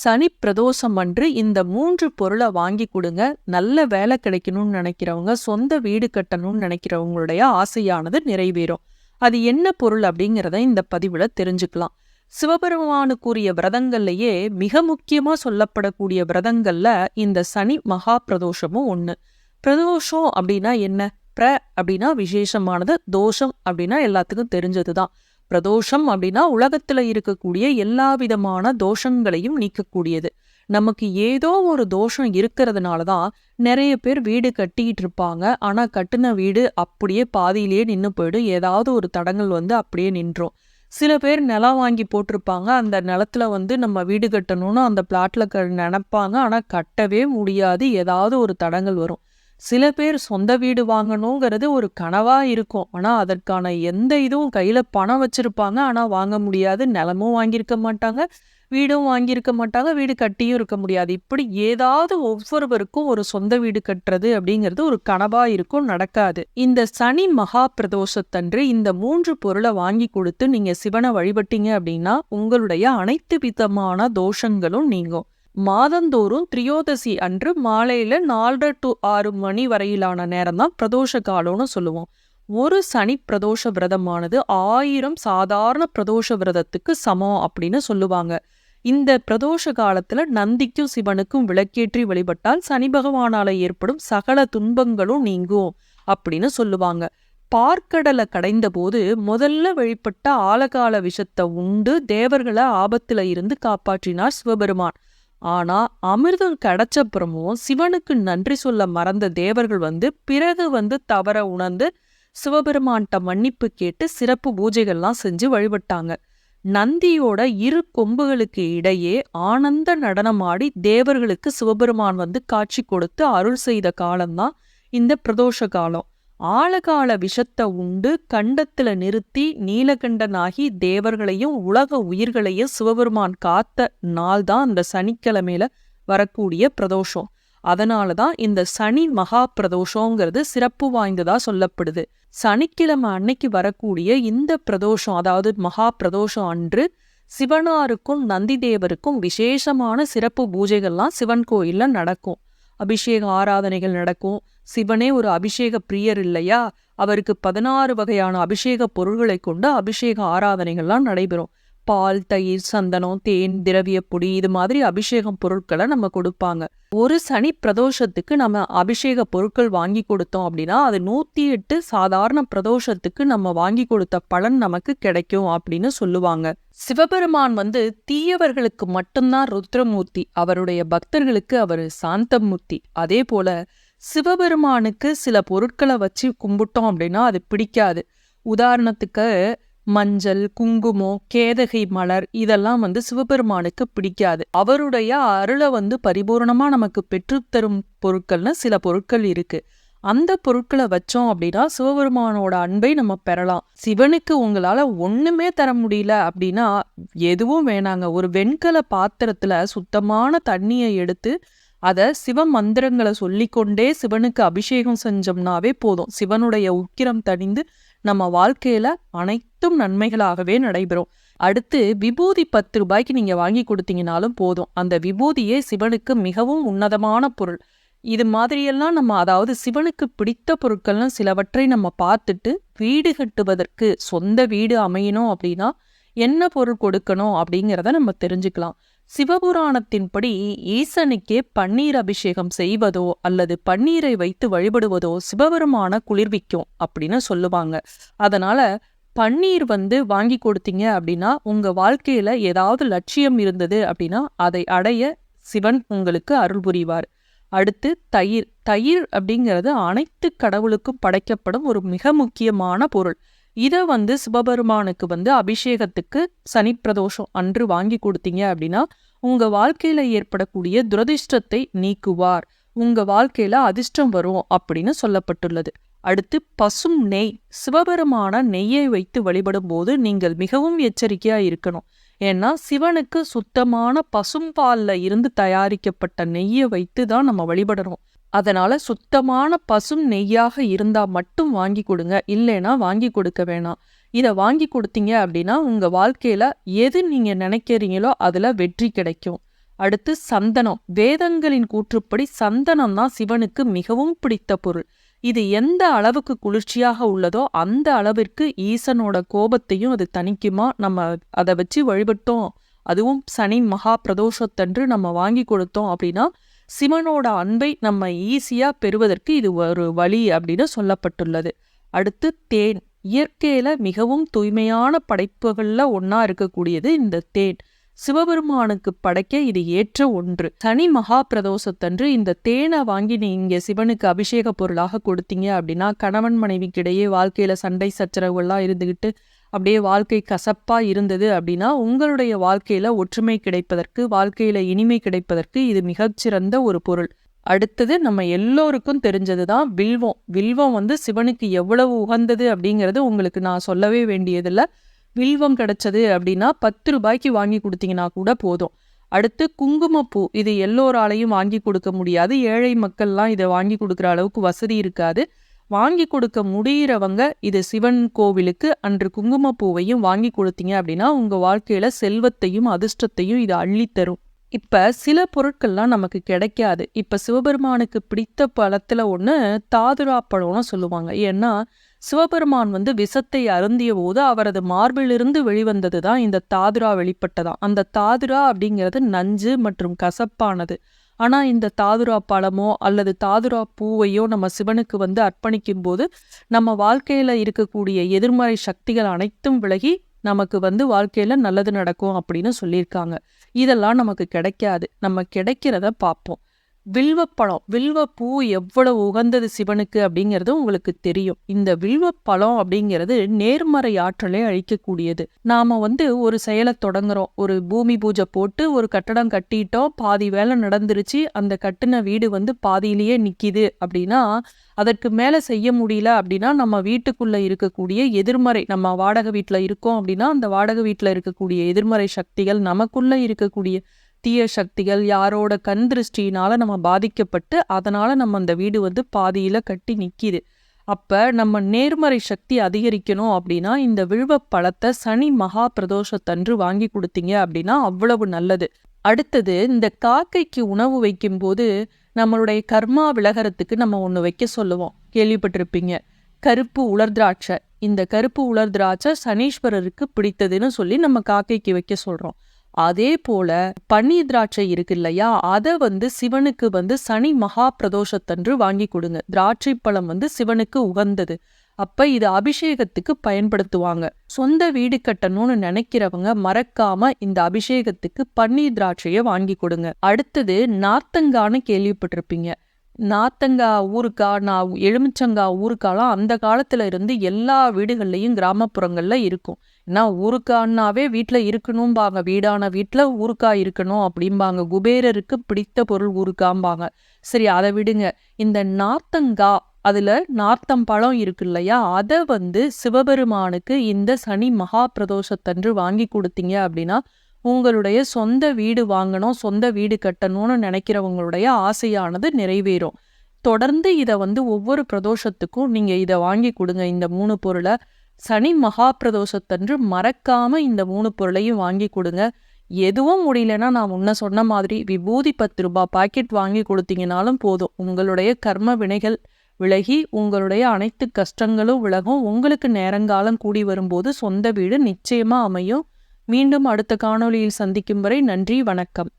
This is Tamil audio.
சனி பிரதோஷம் அன்று இந்த மூன்று பொருளை வாங்கி கொடுங்க. நல்ல வேலை கிடைக்கணும்னு நினைக்கிறவங்க சொந்த வீடு கட்டணும்னு நினைக்கிறவங்களுடைய ஆசையானது நிறைவேறும். அது என்ன பொருள் அப்படிங்கிறத இந்த பதிவுல தெரிஞ்சுக்கலாம். சிவபெருமானுக்குரிய விரதங்கள்லயே மிக முக்கியமா சொல்லப்படக்கூடிய விரதங்களில் இந்த சனி மகா பிரதோஷமும் ஒன்று பிரதோஷம் அப்படின்னா என்ன? பிர அப்படின்னா விசேஷமானது தோஷம் அப்படின்னா எல்லாத்துக்கும் தெரிஞ்சது தான் பிரதோஷம் அப்படின்னா உலகத்தில் இருக்கக்கூடிய எல்லா விதமான தோஷங்களையும் நீக்கக்கூடியது. நமக்கு ஏதோ ஒரு தோஷம் இருக்கிறதுனால தான் நிறைய பேர் வீடு கட்டிக்கிட்டு இருப்பாங்க. ஆனால் கட்டின வீடு அப்படியே பாதியிலேயே நின்று போயிடும். ஏதாவது ஒரு தடங்கள் வந்து அப்படியே நின்றோம். சில பேர் நிலம் வாங்கி போட்டிருப்பாங்க. அந்த நிலத்துல வந்து நம்ம வீடு கட்டணும்னு அந்த பிளாட்டில் க நினப்பாங்க. ஆனால் கட்டவே முடியாது. ஏதாவது ஒரு தடங்கள் வரும். சில பேர் சொந்த வீடு வாங்கணுங்கிறது ஒரு கனவாக இருக்கும். ஆனால் அதற்கான எந்த இதுவும் கையில் பணம் வச்சுருப்பாங்க. ஆனால் வாங்க முடியாது. நிலமும் வாங்கியிருக்க மாட்டாங்க. வீடும் வாங்கியிருக்க மாட்டாங்க. வீடு கட்டியும் இருக்க முடியாது. இப்படி ஏதாவது ஒவ்வொருவருக்கும் ஒரு சொந்த வீடு கட்டுறது அப்படிங்கிறது ஒரு கனவாக இருக்கும் நடக்காது. இந்த சனி மகா பிரதோஷத்தன்று இந்த மூன்று பொருளை வாங்கி கொடுத்து நீங்கள் சிவனை வழிபட்டீங்க அப்படின்னா உங்களுடைய அனைத்து விதமான தோஷங்களும் நீங்கும். மாதந்தோறும் திரியோதசி அன்று மாலையில நாலரை டு ஆறு மணி வரையிலான நேரம் தான் பிரதோஷ காலம்னு சொல்லுவோம். ஒரு சனி பிரதோஷ விரதமானது ஆயிரம் சாதாரண பிரதோஷ விரதத்துக்கு சமம் அப்படின்னு சொல்லுவாங்க. இந்த பிரதோஷ காலத்துல நந்திக்கும் சிவனுக்கும் விளக்கேற்றி வழிபட்டால் சனி பகவானால ஏற்படும் சகல துன்பங்களும் நீங்கும் அப்படின்னு சொல்லுவாங்க. பார்க்கடலை கடைந்த போது முதல்ல வழிபட்ட ஆலகால விஷத்தை உண்டு தேவர்களை ஆபத்துல இருந்து காப்பாற்றினார் சிவபெருமான். ஆனா அமிர்தம் கிடைச்சப்புறமும் சிவனுக்கு நன்றி சொல்ல மறந்த தேவர்கள் வந்து பிறகு வந்து தவற உணர்ந்து சிவபெருமான்கிட்ட மன்னிப்பு கேட்டு சிறப்பு பூஜைகள்லாம் செஞ்சு வழிபட்டாங்க. நந்தியோட இரு கொம்புகளுக்கு இடையே ஆனந்த நடனமாடி தேவர்களுக்கு சிவபெருமான் வந்து காட்சி கொடுத்து அருள் செய்த காலம்தான் இந்த பிரதோஷ காலம். ஆழகால விஷத்தை உண்டு கண்டத்துல நிறுத்தி நீலகண்டனாகி தேவர்களையும் உலக உயிர்களையும் சிவபெருமான் காத்த நாள் தான் அந்த சனிக்கிழமையில வரக்கூடிய பிரதோஷம். அதனால தான் இந்த சனி மகா பிரதோஷங்கிறது சிறப்பு வாய்ந்ததா சொல்லப்படுது. சனிக்கிழமை அன்னைக்கு வரக்கூடிய இந்த பிரதோஷம் அதாவது மகா பிரதோஷம் அன்று சிவனாருக்கும் நந்தி தேவருக்கும் விசேஷமான சிறப்பு பூஜைகள்லாம் சிவன் கோயில்ல நடக்கும். அபிஷேக ஆராதனைகள் நடக்கும். சிவனே ஒரு அபிஷேக பிரியர் இல்லையா? அவருக்கு பதினாறு வகையான அபிஷேக பொருள்களை கொண்டு அபிஷேக ஆராதனைகள்லாம் நடைபெறும். பால் தயிர் சந்தனம் தேன் திரவிய பொடி இது மாதிரி அபிஷேகம் பொருட்களை நம்ம கொடுப்பாங்க. ஒரு சனி பிரதோஷத்துக்கு நம்ம அபிஷேக பொருட்கள் வாங்கி கொடுத்தோம் அப்படின்னா அது நூத்தி எட்டு சாதாரண பிரதோஷத்துக்கு நம்ம வாங்கி கொடுத்த பலன் நமக்கு கிடைக்கும் அப்படின்னு சொல்லுவாங்க. சிவபெருமான் வந்து தீயவர்களுக்கு மட்டும்தான் ருத்ரமூர்த்தி அவருடைய பக்தர்களுக்கு அவர் சாந்தமூர்த்தி. அதே போல சிவபெருமானுக்கு சில பொருட்களை வச்சு கும்பிட்டோம் அப்படின்னா அது பிடிக்காது. உதாரணத்துக்கு மஞ்சள் குங்குமம் கேதகை மலர் இதெல்லாம் வந்து சிவபெருமானுக்கு பிடிக்காது. அவருடைய அருளை வந்து பரிபூர்ணமா நமக்கு பெற்றுத்தரும் பொருட்கள்னு சில பொருட்கள் இருக்கு. அந்த பொருட்களை வச்சோம் அப்படின்னா சிவபெருமானோட அன்பை நம்ம பெறலாம். சிவனுக்கு உங்களால ஒண்ணுமே தர முடியல அப்படின்னா எதுவும் வேணாங்க. ஒரு வெண்கல பாத்திரத்துல சுத்தமான தண்ணியை எடுத்து அத சிவ மந்திரங்களை சொல்லிக்கொண்டே சிவனுக்கு அபிஷேகம் செஞ்சோம்னாவே போதும். சிவனுடைய உக்கிரம் தணிந்து நம்ம வாழ்க்கையில அனைத்தும் நன்மைகளாகவே நடைபெறும். அடுத்து விபூதி பத்து ரூபாய்க்கு நீங்க வாங்கி கொடுத்தீங்கனாலும் போதும். அந்த விபூதியே சிவனுக்கு மிகவும் உன்னதமான பொருள். இது மாதிரியெல்லாம் நம்ம அதாவது சிவனுக்கு பிடித்த பொருட்கள்லாம் சிலவற்றை நம்ம பார்த்துட்டு வீடு கட்டுவதற்கு சொந்த வீடு அமையணும் அப்படின்னா என்ன பொருள் கொடுக்கணும் அப்படிங்கிறத நம்ம தெரிஞ்சுக்கலாம். சிவபுராணத்தின்படி ஈசனுக்கே பன்னீர் அபிஷேகம் செய்வதோ அல்லது பன்னீரை வைத்து வழிபடுவதோ சிவபெருமான குளிர்விக்கும் அப்படின்னு சொல்லுவாங்க. அதனால பன்னீர் வந்து வாங்கி கொடுத்தீங்க அப்படின்னா உங்க வாழ்க்கையில ஏதாவது லட்சியம் இருந்தது அப்படின்னா அதை அடைய சிவன் உங்களுக்கு அருள் புரிவார். அடுத்து தயிர். தயிர் அப்படிங்கிறது அனைத்து கடவுளுக்கும் படைக்கப்படும் ஒரு மிக முக்கியமான பொருள். இதை வந்து சிவபெருமானுக்கு வந்து அபிஷேகத்துக்கு சனி பிரதோஷம் அன்று வாங்கி கொடுத்தீங்க அப்படின்னா உங்க வாழ்க்கையில ஏற்படக்கூடிய துரதிர்ஷ்டத்தை நீக்குவார். உங்க வாழ்க்கையில அதிர்ஷ்டம் வரும் அப்படின்னு சொல்லப்பட்டுள்ளது. அடுத்து பசும் நெய் சிவபெருமான நெய்யை வைத்து வழிபடும் போது நீங்கள் மிகவும் எச்சரிக்கையா இருக்கணும். ஏன்னா சிவனுக்கு சுத்தமான பசும்பால்ல இருந்து தயாரிக்கப்பட்ட நெய்யை வைத்து தான் நம்ம வழிபடணும். அதனால சுத்தமான பசும் நெய்யாக இருந்தா மட்டும் வாங்கி கொடுங்க. இல்லைன்னா வாங்கி கொடுக்க வேணாம். இதை வாங்கி கொடுத்தீங்க அப்படின்னா உங்க வாழ்க்கையில் எது நீங்க நினைக்கிறீங்களோ அதுல வெற்றி கிடைக்கும். அடுத்து சந்தனம். வேதங்களின் கூற்றுப்படி சந்தனம் தான் சிவனுக்கு மிகவும் பிடித்த பொருள். இது எந்த அளவுக்கு குளிர்ச்சியாக உள்ளதோ அந்த அளவிற்கு ஈசனோட கோபத்தையும் அது தணிக்குமா? நம்ம அதை வச்சு வழிபட்டோம். அதுவும் சனி மகா பிரதோஷத்தன்று நம்ம வாங்கி கொடுத்தோம் அப்படின்னா சிவனோட அன்பை நம்ம ஈஸியாக பெறுவதற்கு இது ஒரு வழி அப்படின்னு சொல்லப்பட்டுள்ளது. அடுத்து தேன். இயற்கையில மிகவும் தூய்மையான படைப்புகளில் ஒன்னா இருக்கக்கூடியது இந்த தேன். சிவபெருமானுக்கு படைக்க இது ஏற்ற ஒன்று. சனி மகா பிரதோஷத்தன்று இந்த தேனை வாங்கி நீங்க சிவனுக்கு அபிஷேக பொருளாக கொடுத்தீங்க அப்படின்னா கணவன் மனைவிக்கிடையே வாழ்க்கையில சண்டை சச்சரவுகள்லாம் இருந்துகிட்டு அப்படியே வாழ்க்கை கசப்பா இருந்தது அப்படின்னா உங்களுடைய வாழ்க்கையில ஒற்றுமை கிடைப்பதற்கு வாழ்க்கையில இனிமை கிடைப்பதற்கு இது மிகச்சிறந்த ஒரு பொருள். அடுத்தது நம்ம எல்லோருக்கும் தெரிஞ்சதுதான் வில்வம். வில்வம் வந்து சிவனுக்கு எவ்வளவு உகந்தது அப்படிங்கிறது உங்களுக்கு நான் சொல்லவே வேண்டியதில்லை. வில்வம் கிடைச்சது அப்படின்னா பத்து ரூபாய்க்கு வாங்கி கொடுத்தீங்கன்னா கூட போதும். அடுத்து குங்குமப்பூ இது எல்லோராலையும் வாங்கி கொடுக்க முடியாது. ஏழை மக்கள்லாம் இதை வாங்கி கொடுக்குற அளவுக்கு வசதி இருக்காது. வாங்கி கொடுக்க முடிகிறவங்க இது சிவன் கோவிலுக்கு அன்று குங்குமப்பூவையும் வாங்கி கொடுத்தீங்க அப்படின்னா உங்க வாழ்க்கையில செல்வத்தையும் அதிர்ஷ்டத்தையும் இது அள்ளித்தரும். இப்போ சில பொருட்கள்லாம் நமக்கு கிடைக்காது. இப்போ சிவபெருமானுக்கு பிடித்த பழத்தில் ஒன்று தாதுரா பழம்னு சொல்லுவாங்க. ஏன்னா சிவபெருமான் வந்து விஷத்தை அருந்திய போது அவரது மார்பிலிருந்து வெளிவந்தது தான் இந்த தாதுரா வெளிப்பட்டதாம் அந்த தாதுரா அப்படிங்கிறது நஞ்சு மற்றும் கசப்பானது. ஆனால் இந்த தாதுரா பழமோ அல்லது தாதுரா பூவையோ நம்ம சிவனுக்கு வந்து அர்ப்பணிக்கும் போது நம்ம வாழ்க்கையில் இருக்கக்கூடிய எதிர்மறை சக்திகள் அனைத்தும் விலகி நமக்கு வந்து வாழ்க்கையில் நல்லது நடக்கும் அப்படின்னு சொல்லியிருக்காங்க. இதெல்லாம் நமக்கு கிடைக்காது. நம்ம கிடைக்கிறத பார்ப்போம். வில்வப்பழம் வில்வப்பூ எவ்வளவு உகந்தது சிவனுக்கு அப்படிங்கிறது உங்களுக்கு தெரியும். இந்த வில்வப்பழம் அப்படிங்கிறது நேர்மறை ஆற்றலை அழிக்கக்கூடியது. நாம வந்து ஒரு செயலை தொடங்குறோம். ஒரு பூமி பூஜை போட்டு ஒரு கட்டடம் கட்டிட்டோம். பாதி வேலை நடந்துருச்சு. அந்த கட்டின வீடு வந்து பாதியிலேயே நிக்கிது அப்படின்னா அதற்கு மேல செய்ய முடியல அப்படின்னா நம்ம வீட்டுக்குள்ள இருக்கக்கூடிய எதிர்மறை நம்ம வாடகை வீட்டில் இருக்கோம் அப்படின்னா அந்த வாடகை வீட்டில் இருக்கக்கூடிய எதிர்மறை சக்திகள் நமக்குள்ள இருக்கக்கூடிய தீய சக்திகள் யாரோட கண் திருஷ்டினால நம்ம பாதிக்கப்பட்டு அதனால நம்ம அந்த வீடு வந்து பாதியில கட்டி நிக்கிது. அப்ப நம்ம நேர்மறை சக்தி அதிகரிக்கணும் அப்படின்னா இந்த விழுவ பழத்தை சனி மகா பிரதோஷத்தன்று வாங்கி கொடுத்தீங்க அப்படின்னா அவ்வளவு நல்லது. அடுத்தது இந்த காக்கைக்கு உணவு வைக்கும்போது நம்மளுடைய கர்மா விலகரத்துக்கு நம்ம ஒன்று வைக்க சொல்லுவோம். கேள்விப்பட்டிருப்பீங்க. கருப்பு உலர் திராட்சை. இந்த கருப்பு உலர் திராட்சை சனீஸ்வரருக்கு பிடித்ததுன்னு சொல்லி நம்ம காக்கைக்கு வைக்க சொல்றோம். அதே போல பன்னீர் திராட்சை இருக்கு இல்லையா? அதை வந்து சிவனுக்கு வந்து சனி மகா பிரதோஷத்தன்று வாங்கி கொடுங்க. திராட்சை பழம் வந்து சிவனுக்கு உகந்தது. அப்ப இது அபிஷேகத்துக்கு பயன்படுத்துவாங்க. சொந்த வீடு கட்டணும்னு நினைக்கிறவங்க மறக்காம இந்த அபிஷேகத்துக்கு பன்னீர் திராட்சையை வாங்கி கொடுங்க. அடுத்தது நார்த்தங்கான்னு கேள்விப்பட்டிருப்பீங்க. நாத்தங்காய் ஊறுக்காய் நான் எலுமிச்சங்காய் ஊறுக்காலாம் அந்த காலத்துல இருந்து எல்லா வீடுகள்லையும் கிராமப்புறங்கள்ல இருக்கும். ஏன்னா ஊறுக்கான்னாவே வீட்டில் இருக்கணும்பாங்க. வீடான வீட்டில் ஊறுக்காய் இருக்கணும் அப்படிம்பாங்க. குபேரருக்கு பிடித்த பொருள் ஊறுக்காம்பாங்க சரி அதை விடுங்க. இந்த நாத்தங்காய் அதுல நார்த்தம் பழம் இருக்கு இல்லையா அதை வந்து சிவபெருமானுக்கு இந்த சனி மகா பிரதோஷத்தன்று வாங்கி கொடுத்தீங்க அப்படின்னா உங்களுடைய சொந்த வீடு வாங்கணும் சொந்த வீடு கட்டணும்னு நினைக்கிறவங்களுடைய ஆசையானது நிறைவேறும். தொடர்ந்து இதை வந்து ஒவ்வொரு பிரதோஷத்துக்கும் நீங்கள் இதை வாங்கி கொடுங்க. இந்த மூணு பொருளை சனி மகா பிரதோஷத்தன்று மறக்காமல் இந்த மூணு பொருளையும் வாங்கி கொடுங்க. எதுவும் முடியலன்னா நான் முன்ன சொன்ன மாதிரி விபூதி பத்து ரூபாய் பாக்கெட் வாங்கி கொடுத்தீங்கனாலும் போதும். உங்களுடைய கர்ம வினைகள் விலகி உங்களுடைய அனைத்து கஷ்டங்களும் விலகும். உங்களுக்கு நேரங்காலம் கூடி வரும்போது சொந்த வீடு நிச்சயமாக அமையும். மீண்டும் அடுத்த காணொளியில் சந்திக்கும் வரை நன்றி வணக்கம்.